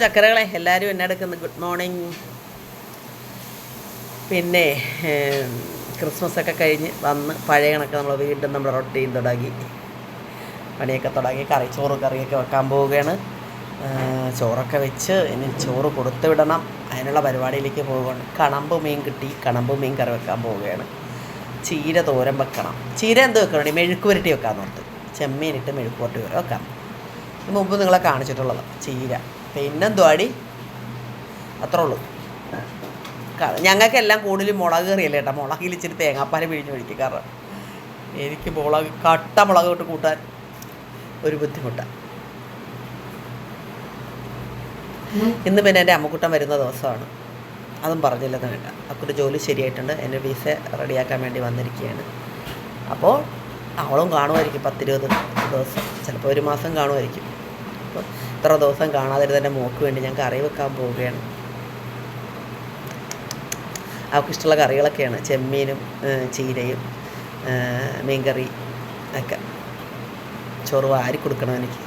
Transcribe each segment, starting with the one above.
ചക്കരകളെ എല്ലാവരും എന്നെ good morning പിന്നെ ക്രിസ്മസ് ഒക്കെ കഴിഞ്ഞ് വന്ന് പഴയ കണക്ക് നമ്മൾ വീണ്ടും നമ്മൾ റൊട്ടീൻ തുടങ്ങി. പണിയൊക്കെ തുടങ്ങി. കറി ചോറ് കറിയൊക്കെ വെക്കാൻ പോവുകയാണ്. ചോറൊക്കെ വെച്ച് ഇനി ചോറ് കൊടുത്തു വിടണം. അതിനുള്ള പരിപാടിയിലേക്ക് പോവുകയാണ്. കണമ്പ് മീൻ കിട്ടി. കണമ്പ് മീൻ കറി വെക്കാൻ പോവുകയാണ്. ചീര തോരൻ വെക്കണം. ചീര എന്ത് വെക്കണം? മെഴുക്ക് പുരട്ടി വെക്കാൻ ഓർത്ത്. ചെമ്മീനിട്ട് മെഴുക്ക് പുരട്ടി വെക്കാം. മുമ്പ് നിങ്ങളെ കാണിച്ചിട്ടുള്ളത് ചീര. പിന്നെന്തുവാടി? അത്രേ ഉള്ളൂ ഞങ്ങൾക്കെല്ലാം കൂടുതലും മുളക് കറിയല്ലേ കേട്ടോ. മുളകിൽ ഇച്ചിരി തേങ്ങാപ്പാൽ പിഴിഞ്ഞ് ഒഴിക്കും കാരണം എനിക്ക് മുളക് കട്ട മുളക് ഇട്ട് കൂട്ടാൻ ഒരു ബുദ്ധിമുട്ടാണ് ഇന്ന് പിന്നെ എന്റെ അമ്മക്കുട്ടൻ വരുന്ന ദിവസമാണ്. അതും പറഞ്ഞില്ലെന്ന് വേണ്ട അക്കുട്ട് ജോലി ശരിയായിട്ടുണ്ട്. എന്റെ വിസ റെഡിയാക്കാൻ വേണ്ടി വന്നിരിക്കുകയാണ്. അപ്പോൾ അവളും കാണുമായിരിക്കും പത്തിരുപത് ദിവസം. ചിലപ്പോൾ ഒരു മാസം കാണുമായിരിക്കും. അപ്പോൾ ഇത്ര ദിവസം കാണാതിരുന്ന എന്റെ മോക്ക് വേണ്ടി ഞാൻ കറി വെക്കാൻ പോവുകയാണ്. അവൾക്ക് ഇഷ്ടമുള്ള കറികളൊക്കെയാണ്. ചെമ്മീനും ചീരയും മീൻകറി ഒക്കെ. ചോറ് വാരി കൊടുക്കണം എനിക്ക്.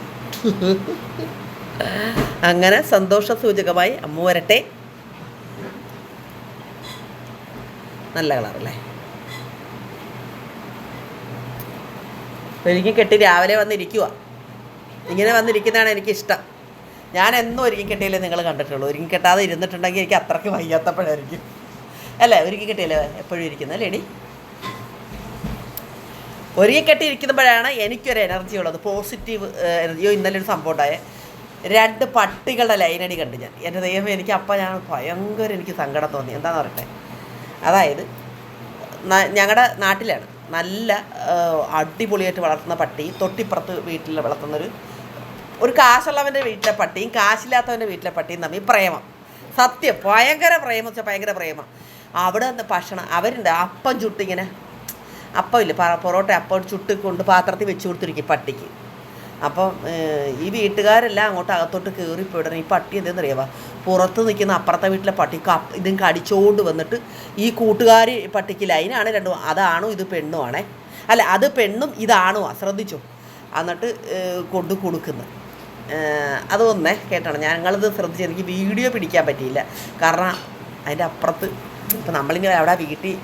അങ്ങനെ സന്തോഷ സൂചകമായി അമ്മ വരട്ടെ. നല്ല കളറല്ലേ? ഒരുങ്ങി കെട്ടി രാവിലെ വന്നിരിക്കുക ഇങ്ങനെ വന്നിരിക്കുന്നതാണ് എനിക്കിഷ്ടം. ഞാൻ എന്നും ഒരുക്കി കെട്ടിയില്ലേ നിങ്ങൾ കണ്ടിട്ടുള്ളൂ. ഒരുക്കി കെട്ടാതെ ഇരുന്നിട്ടുണ്ടെങ്കിൽ എനിക്ക് അത്രയ്ക്ക് വയ്യാത്തപ്പോഴായിരിക്കും. അല്ലേ? ഒരുക്കി കെട്ടിയില്ലേ? എപ്പോഴും ഇരിക്കുന്നത് ലേഡി ഒരുക്കി കെട്ടി എനിക്കൊരു എനർജി ഉള്ളത്. പോസിറ്റീവ് എനർജിയോ ഇന്നലെ ഒരു സംഭവം ഉണ്ടായേ. രണ്ട് പട്ടികളുടെ ലൈനടി കണ്ടു ഞാൻ. എന്റെ ദൈവം എനിക്ക് അപ്പം ഞാൻ ഭയങ്കര എനിക്ക് സങ്കടം തോന്നി. എന്താണെന്ന് പറയട്ടെ? അതായത് ഞങ്ങളുടെ നാട്ടിലാണ് നല്ല അടിപൊളിയായിട്ട് വളർത്തുന്ന പട്ടി തൊട്ടിപ്പുറത്ത് വീട്ടിൽ വളർത്തുന്നൊരു ഒരു കാശുള്ളവന്റെ വീട്ടിലെ പട്ടിയും കാശില്ലാത്തവന്റെ വീട്ടിലെ പട്ടിയും തമ്മിൽ പ്രേമം. സത്യം. ഭയങ്കര പ്രേമം വെച്ചാൽ ഭയങ്കര പ്രേമം. അവിടെ നിന്ന് ഭക്ഷണം അവരുണ്ട്. അപ്പം ചുട്ടിങ്ങനെ അപ്പം ഇല്ല പൊറോട്ട അപ്പം ചുട്ട് കൊണ്ട് പാത്രത്തിൽ വെച്ച് കൊടുത്തിരിക്കും പട്ടിക്ക്. അപ്പം ഈ വീട്ടുകാരെല്ലാം അങ്ങോട്ട് അകത്തോട്ട് കയറിപ്പോയിടണം ഈ പട്ടി എന്തെന്നറിയാവാ? പുറത്ത് നിൽക്കുന്ന അപ്പുറത്തെ വീട്ടിലെ പട്ടി കപ്പ് ഇതും കടിച്ചോണ്ട് വന്നിട്ട് ഈ കൂട്ടുകാർ പട്ടിക്ക് ലൈനാണ് രണ്ടും അതാണോ ഇത് പെണ്ണുമാണേ അല്ല അത് പെണ്ണും ഇതാണോ ശ്രദ്ധിച്ചോ? എന്നിട്ട് കൊണ്ട് കൊടുക്കുന്നത്. അതൊന്നേ കേട്ടോ ഞങ്ങളിത് ശ്രദ്ധിച്ച് എനിക്ക് വീഡിയോ പിടിക്കാൻ പറ്റിയില്ല. കാരണം അതിന്റെ അപ്പുറത്ത് ഇപ്പം നമ്മളിനി അവിടെ വീട്ടിൽ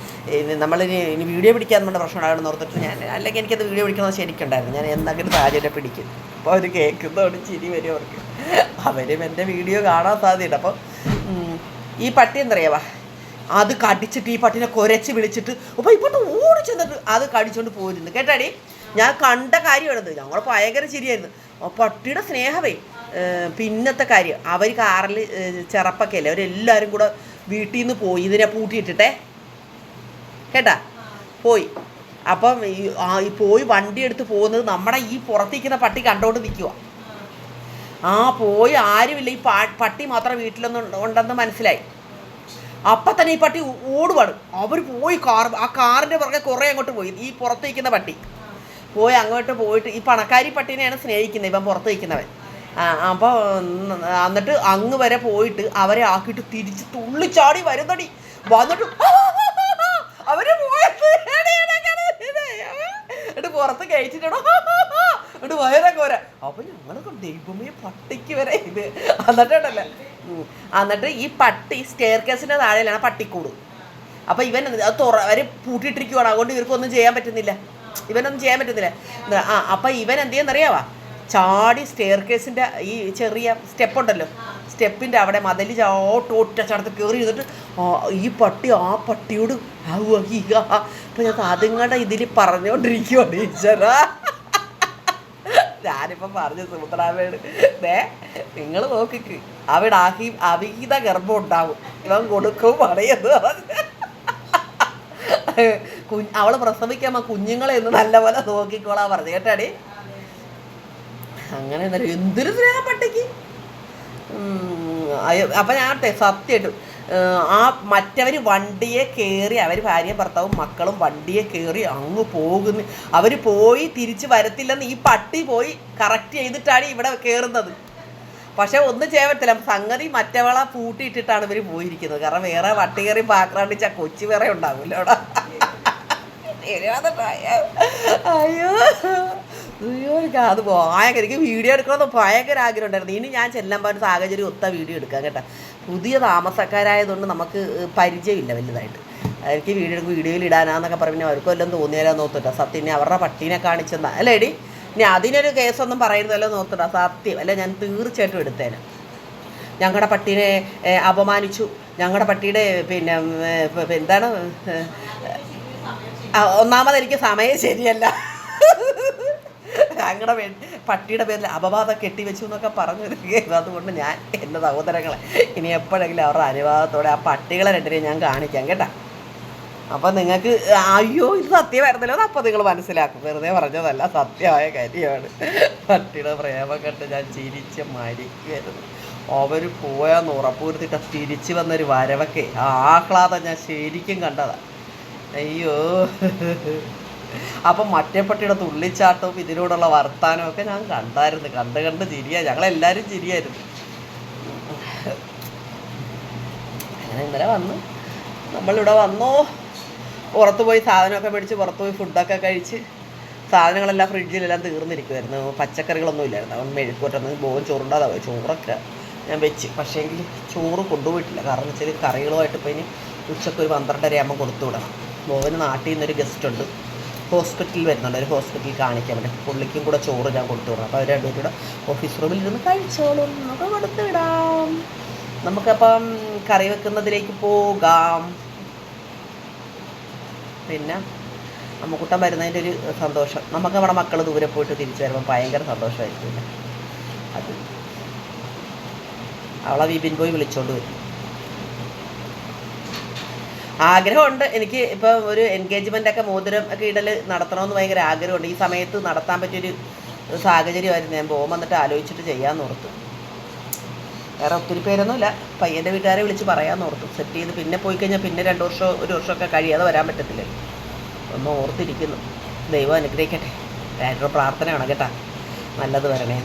നമ്മളിനി ഇനി വീഡിയോ പിടിക്കാൻ നമ്മുടെ പ്രശ്നം ഉണ്ടാകണം ഓർത്തിട്ട് ഞാൻ അല്ലെങ്കിൽ എനിക്കത് വീഡിയോ പിടിക്കണമെന്ന് ശരിക്കുണ്ടായിരുന്നു. ഞാൻ എന്തെങ്കിലും സാഹചര്യം പിടിക്കും. അപ്പോൾ അവർ കേൾക്കുന്നതോട് ചിരി വരും അവർക്ക്. അവരും എന്റെ വീഡിയോ കാണാൻ സാധ്യതയുണ്ട്. അപ്പോൾ ഈ പട്ടി എന്തറിയാവാ? അത് കടിച്ചിട്ട് ഈ പട്ടിനെ കുരച്ച് വിളിച്ചിട്ട് അപ്പോൾ ഇപ്പോട്ട് ഓടി ചെന്നിട്ട് അത് കടിച്ചുകൊണ്ട് പോരുന്നു. കേട്ടാടി? ഞാൻ കണ്ട കാര്യമാണത്. ഞങ്ങൾ ഭയങ്കര ചിരിയായിരുന്നു. ആ പട്ടിയുടെ സ്നേഹമേ പിന്നത്തെ കാര്യം. അവർ കാറിൽ ചെറപ്പൊക്കെ അല്ലേ അവരെല്ലാവരും കൂടെ വീട്ടിൽ നിന്ന് പോയി. ഇതിനെ പൂട്ടിയിട്ടിട്ടെ. കേട്ടാ? പോയി. അപ്പം ഈ പോയി വണ്ടി എടുത്ത് പോകുന്നത് നമ്മുടെ ഈ പുറത്തിരിക്കുന്ന പട്ടി കണ്ടുകൊണ്ട് നിൽക്കുക ആ പോയി ആരുമില്ല. ഈ പട്ടി മാത്രം വീട്ടിലൊന്നും ഉണ്ടെന്ന് മനസ്സിലായി. അപ്പം തന്നെ ഈ പട്ടി ഓടുപാടും അവർ പോയി കാർ ആ കാറിന്റെ പുറകെ കുറേ അങ്ങോട്ട് പോയി. ഈ പുറത്തിരിക്കുന്ന പട്ടി. പോയി അങ്ങോട്ട് പോയിട്ട് ഈ പണക്കാരി പട്ടീനെയാണ് സ്നേഹിക്കുന്നത് ഇവൻ പുറത്ത് വയ്ക്കുന്നവൻ അപ്പോൾ എന്നിട്ട് അങ്ങ് വരെ പോയിട്ട് അവരെ ആക്കിയിട്ട് തിരിച്ച് തുള്ളിച്ചാടി വരുന്നടി. വന്നിട്ട് അവർ എന്നിട്ട് പുറത്ത് കഴിച്ചിട്ടോ എന്നിട്ട് വയറൊക്കെ വരാം. അപ്പൊ ഞങ്ങളൊക്കെ ദൈവമേ പട്ടിക്ക് വരെ ഇത്. എന്നിട്ടുണ്ടല്ലേ. ഉം. എന്നിട്ട് ഈ പട്ടി സ്റ്റെയർ കേസിന്റെ താഴെയിലാണ് പട്ടിക്കൂട്. അപ്പൊ ഇവൻ അത് തുറ അവർ പൂട്ടിയിട്ടിരിക്കുവാണ്. അതുകൊണ്ട് ഇവർക്കൊന്നും ചെയ്യാൻ പറ്റുന്നില്ല. ഇവനൊന്നും ചെയ്യാൻ പറ്റുന്നില്ല. ആ അപ്പം ഇവൻ എന്ത് ചെയ്യുന്നറിയാവാ? ചാടി സ്റ്റെയർ കേസിന്റെ ഈ ചെറിയ സ്റ്റെപ്പ് ഉണ്ടല്ലോ. സ്റ്റെപ്പിന്റെ അവിടെ മതലി ചാട്ട് ഒറ്റ ചടത്ത് കയറി ഇരുന്നിട്ട് ഈ പട്ടി ആ പട്ടിയോട് അപ്പം ഞാൻ അതുങ്ങളുടെ ഇതിൽ പറഞ്ഞുകൊണ്ടിരിക്കുവാണ് ഈശ്വരാ. ഞാനിപ്പം പറഞ്ഞു സുഭദ്രാമയോട് ദേ നിങ്ങൾ നോക്കിക്ക്. അവിടെ ആഹി അവിഹിത ഗർഭം ഉണ്ടാവും. ഇവൻ കൊടുക്കും പടയെന്ന് പറഞ്ഞു പ്രസവിക്കാൻ അവൾ പ്രസവിക്കുമ്പോൾ കുഞ്ഞുങ്ങളെ ഒന്ന് നല്ലപോലെ നോക്കിക്കോളാ പറഞ്ഞു. കേട്ടാടി? അങ്ങനെ എന്തായാലും എന്തൊരു സ്നേഹം പട്ടിക്ക്. അപ്പൊ ഞാൻ സത്യമായിട്ടും ആ മറ്റവർ വണ്ടിയെ കയറി അവർ ഭാര്യ ഭർത്താവും മക്കളും വണ്ടിയെ കയറി അങ്ങ് പോകുന്നു. അവർ പോയി തിരിച്ചു വരത്തില്ലെന്ന് ഈ പട്ടി പോയി കറക്റ്റ് ചെയ്തിട്ടാണ് ഇവിടെ കയറുന്നത് പക്ഷെ ഒന്നും ചെയ്യാൻ പറ്റില്ല സംഗതി മറ്റവളെ പൂട്ടിയിട്ടിട്ടാണ് ഇവർ പോയിരിക്കുന്നത്. കാരണം വേറെ വട്ടി കയറി ബാക്ക്ഗ്രൗണ്ടിൽ കൊച്ചു വേറെ ഉണ്ടാവില്ല അവിടെ. അയ്യോ. അത് ഭയങ്കര എനിക്ക് വീഡിയോ എടുക്കണമെന്ന് ഭയങ്കര ആഗ്രഹം ഉണ്ടായിരുന്നു ഇനി ഞാൻ ചെല്ലാൻ ഒരു സാഹചര്യം ഒത്ത വീഡിയോ എടുക്കാം കേട്ടോ. പുതിയ താമസക്കാരായതുകൊണ്ട് നമുക്ക് പരിചയമില്ല വലുതായിട്ട്. എനിക്ക് വീഡിയോ എടുക്കും വീഡിയോയിൽ ഇടാനാന്നൊക്കെ പറഞ്ഞു അവർക്ക് വല്ലതും തോന്നിയാലോ നോക്കട്ടെ സത്യം ഇനി അവരുടെ പട്ടീനെ കാണിച്ചെന്നാ അല്ലേ എടി? ഇനി അതിനൊരു കേസൊന്നും പറയുന്നതല്ലോ നോത്തിട്ടാ സത്യം. അല്ല ഞാൻ തീർച്ചയായിട്ടും എടുത്തേനെ. ഞങ്ങളുടെ പട്ടീനെ അപമാനിച്ചു. ഞങ്ങളുടെ പട്ടിയുടെ പിന്നെ എന്താണ് ഒന്നാമത് എനിക്ക് സമയം ശരിയല്ല. ഞങ്ങളുടെ പട്ടിയുടെ പേരിൽ അപവാദം കെട്ടിവെച്ചു എന്നൊക്കെ പറഞ്ഞു അതുകൊണ്ട് ഞാൻ എന്റെ സഹോദരങ്ങളെ ഇനി എപ്പോഴെങ്കിലും അവരുടെ അനുവാദത്തോടെ ആ പട്ടികളെ രണ്ടിനെയും ഞാൻ കാണിക്കാം കേട്ടോ. അപ്പം നിങ്ങൾക്ക് അയ്യോ ഇത് സത്യമായിരുന്നല്ലോ അപ്പോൾ അപ്പം നിങ്ങൾ മനസ്സിലാക്കും. വെറുതെ പറഞ്ഞതല്ല സത്യമായ കാര്യമാണ്. പട്ടിയുടെ പ്രേമം കണ്ട് ഞാൻ ചിരിച്ച് മരിക്കുമായിരുന്നു അവർ പോയാന്ന് ഉറപ്പുവരുത്തിട്ട് തിരിച്ചു വന്നൊരു വരവൊക്കെ ആഹ്ലാദം ഞാൻ ശരിക്കും കണ്ടതാണ് അയ്യോ. അപ്പം മറ്റേ പട്ടിയുടെ തുള്ളിച്ചാട്ടവും ഇതിനോടുള്ള ഒക്കെ ഞാൻ കണ്ടായിരുന്നു. കണ്ട് കണ്ട് ചിരിയാ. ഞങ്ങളെല്ലാവരും ചിരിയായിരുന്നു. അങ്ങനെ ഇന്നലെ വന്നു. നമ്മളിവിടെ വന്നു. പുറത്ത് പോയി സാധനമൊക്കെ മേടിച്ച് പുറത്ത് പോയി ഫുഡൊക്കെ കഴിച്ച് സാധനങ്ങളെല്ലാം ഫ്രിഡ്ജിലെല്ലാം തീർന്നിരിക്കുമായിരുന്നു പച്ചക്കറികളൊന്നും ഇല്ലായിരുന്നു. അവൻ മെഴുക്കോട്ടൊന്നും ബോൻ ചോറുണ്ടാതെ പോയി ചോറൊക്കെ ഞാൻ വെച്ച്. പക്ഷേങ്കിൽ ചോറ് കൊണ്ടുപോയിട്ടില്ല. കാരണം വെച്ചാൽ കറികളുമായിട്ട് പോയി ഇനി ഉച്ചയ്ക്ക് ഒരു പന്ത്രണ്ടര ആകുമ്പോൾ കൊടുത്തു വിടണം ബോവന് നാട്ടിൽ നിന്നൊരു ഗസ്റ്റ് ഉണ്ട്. ഹോസ്പിറ്റലിൽ വരുന്നുണ്ട്. ഒരു ഹോസ്പിറ്റലിൽ കാണിക്കാൻ വേണ്ടി. പുള്ളിക്കും കൂടെ ചോറ് ഞാൻ കൊടുത്തു വിടണം. അപ്പോൾ അവർ രണ്ടുപേരും കൂടെ ഓഫീസ് റൂമിൽ ഇരുന്ന് കഴിച്ചോളും. നമുക്ക് കൊടുത്തു വിടാം. നമുക്കപ്പം കറി വെക്കുന്നതിലേക്ക് പോകാം. പിന്നെ അമ്മക്കുട്ടൻ വരുന്നതിന്റെ ഒരു സന്തോഷം. നമുക്ക് നമ്മുടെ മക്കൾ ദൂരെ പോയിട്ട് തിരിച്ചു വരുമ്പോൾ ഭയങ്കര സന്തോഷമായിരിക്കും അത്. അവളെ വിപിൻ പോയി വിളിച്ചോണ്ട് വരും. ആഗ്രഹമുണ്ട്. എനിക്ക് ഇപ്പോൾ ഒരു എൻഗേജ്മെന്റ് ഒക്കെ മോതിരം ഒക്കെ ഇടൽ നടത്തണമെന്ന് ഭയങ്കര ആഗ്രഹമുണ്ട്. ഈ സമയത്ത് നടത്താൻ പറ്റിയൊരു സാഹചര്യമായിരുന്നു. ഞാൻ പോകുമ്പോൾ വന്നിട്ട് ആലോചിച്ചിട്ട് ചെയ്യാമെന്ന് ഓർത്തു. വേറെ ഒത്തിരി പേരൊന്നുമില്ല. പയ്യന്റെ വീട്ടുകാരെ വിളിച്ച് പറയാമെന്ന് ഓർത്തു. സെറ്റ് ചെയ്ത് പിന്നെ പോയി കഴിഞ്ഞാൽ പിന്നെ രണ്ട് വർഷമോ ഒരു വർഷമൊക്കെ കഴിയാതെ വരാൻ പറ്റത്തില്ല. ഒന്ന് ഓർത്തിരിക്കുന്നു. ദൈവം അനുഗ്രഹിക്കട്ടെ. ഡയറക്ടർ പ്രാർത്ഥനയാണ് കേട്ടാ. നല്ലത് വരണേ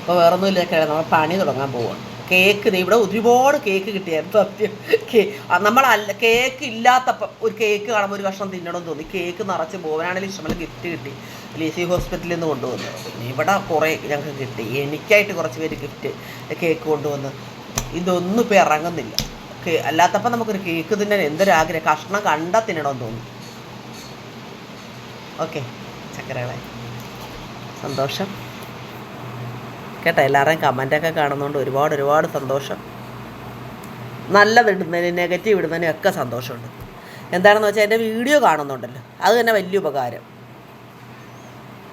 അപ്പോൾ വേറൊന്നുമില്ല. നമ്മൾ പണി തുടങ്ങാൻ പോവുകയാണ് കേക്ക് ഇവിടെ ഒരുപാട് കേക്ക് കിട്ടിയായിരുന്നു സത്യം. കേ നമ്മൾ നമ്മളല്ല കേക്ക് ഇല്ലാത്തപ്പം ഒരു കേക്ക് കാണുമ്പോൾ ഒരു കഷ്ണം തിന്നണമെന്ന് തോന്നി. കേക്ക് നിറച്ച് പോകാനാണെങ്കിൽ ഇഷ്ടമല്ല ഗിഫ്റ്റ് കിട്ടി. ലിസി ഹോസ്പിറ്റലിൽ നിന്ന് കൊണ്ടുവന്നു. ഇവിടെ കുറേ ഞങ്ങൾക്ക് കിട്ടി. എനിക്കായിട്ട് കുറച്ച് പേര് ഗിഫ്റ്റ് കേക്ക് കൊണ്ടുവന്ന്. ഇതൊന്നും ഇപ്പോൾ ഇറങ്ങുന്നില്ല. കേ അല്ലാത്തപ്പം നമുക്കൊരു കേക്ക് തിന്നാൻ എന്തൊരാഗ്രഹം? കഷ്ണം കണ്ടാൽ തിന്നണമെന്ന് തോന്നി. ഓക്കെ ചക്കരകളെ. സന്തോഷം. കേട്ടോ എല്ലാവരെയും കമന്റൊക്കെ കാണുന്നതുകൊണ്ട് ഒരുപാട് ഒരുപാട് സന്തോഷം. നല്ല ഇടുന്നതിന് നെഗറ്റീവ് ഇടുന്നതിനും ഒക്കെ സന്തോഷമുണ്ട്. എന്താണെന്ന് വെച്ചാൽ എന്റെ വീഡിയോ കാണുന്നുണ്ടല്ലോ അത് തന്നെ വലിയ ഉപകാരം.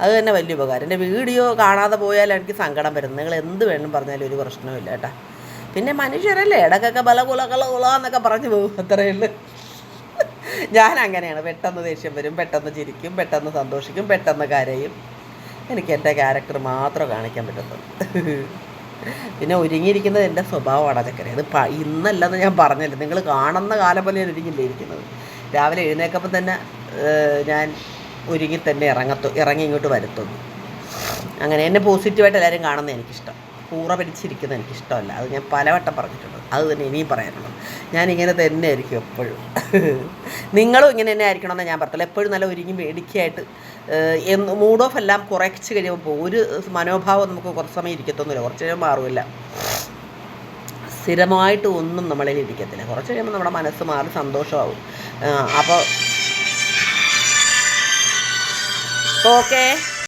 അത് തന്നെ വലിയ ഉപകാരം. എന്റെ വീഡിയോ കാണാതെ പോയാൽ എനിക്ക് സങ്കടം വരും. നിങ്ങൾ എന്ത് വേണം പറഞ്ഞാലും ഒരു പ്രശ്നവുമില്ല കേട്ടാ. പിന്നെ മനുഷ്യരല്ലേ ഇടക്കൊക്കെ ബല കുല കള കുള എന്നൊക്കെ പറഞ്ഞു പോകും അത്രയേ ഉള്ളൂ. ഞാൻ അങ്ങനെയാണ് പെട്ടെന്ന് ദേഷ്യം വരും പെട്ടെന്ന് ചിരിക്കും പെട്ടെന്ന് സന്തോഷിക്കും പെട്ടെന്ന് കരയും. എനിക്ക് എന്റെ ക്യാരക്ടർ മാത്രമേ കാണിക്കാൻ പറ്റത്തുള്ളൂ. പിന്നെ ഒരുങ്ങിയിരിക്കുന്നത് എന്റെ സ്വഭാവമാണ് ചക്കര. ഇത് പ ഇന്നല്ലെന്ന് ഞാൻ പറഞ്ഞില്ല. നിങ്ങൾ കാണുന്ന കാലം പോലെ ഞാൻ ഒരുങ്ങില്ലേ ഇരിക്കുന്നത്. രാവിലെ എഴുന്നേക്കപ്പം തന്നെ ഞാൻ ഒരുങ്ങി തന്നെ ഇറങ്ങത്തു ഇറങ്ങി ഇങ്ങോട്ട് വരുത്തുന്നു. അങ്ങനെ എന്നെ പോസിറ്റീവായിട്ട് എല്ലാവരും കാണുന്നത് എനിക്കിഷ്ടം. കൂറ പിടിച്ചിരിക്കുന്നത് എനിക്കിഷ്ടമല്ല. അത് ഞാൻ പലവട്ടം പറഞ്ഞിട്ടുണ്ട്. അത് തന്നെ ഇനിയും പറയാനുള്ളത് ഞാനിങ്ങനെ തന്നെ ആയിരിക്കും എപ്പോഴും. നിങ്ങളും ഇങ്ങനെ തന്നെ ആയിരിക്കണമെന്ന് ഞാൻ പറഞ്ഞില്ല എപ്പോഴും നല്ല ഒരുങ്ങി മേടിക്കായിട്ട് എന്ന് മൂഡ് ഓഫ് എല്ലാം കുറച്ച് കഴിയുമ്പോൾ ഒരു മനോഭാവം നമുക്ക് കുറച്ച് സമയം ഇരിക്കത്തൊന്നുമില്ല. കുറച്ച് കഴിയുമ്പോൾ മാറുമില്ല സ്ഥിരമായിട്ട് ഒന്നും നമ്മളിൽ ഇരിക്കത്തില്ല. കുറച്ച് കഴിയുമ്പോൾ നമ്മുടെ മനസ്സ് മാറി സന്തോഷമാവും. അപ്പോൾ ഓക്കേ.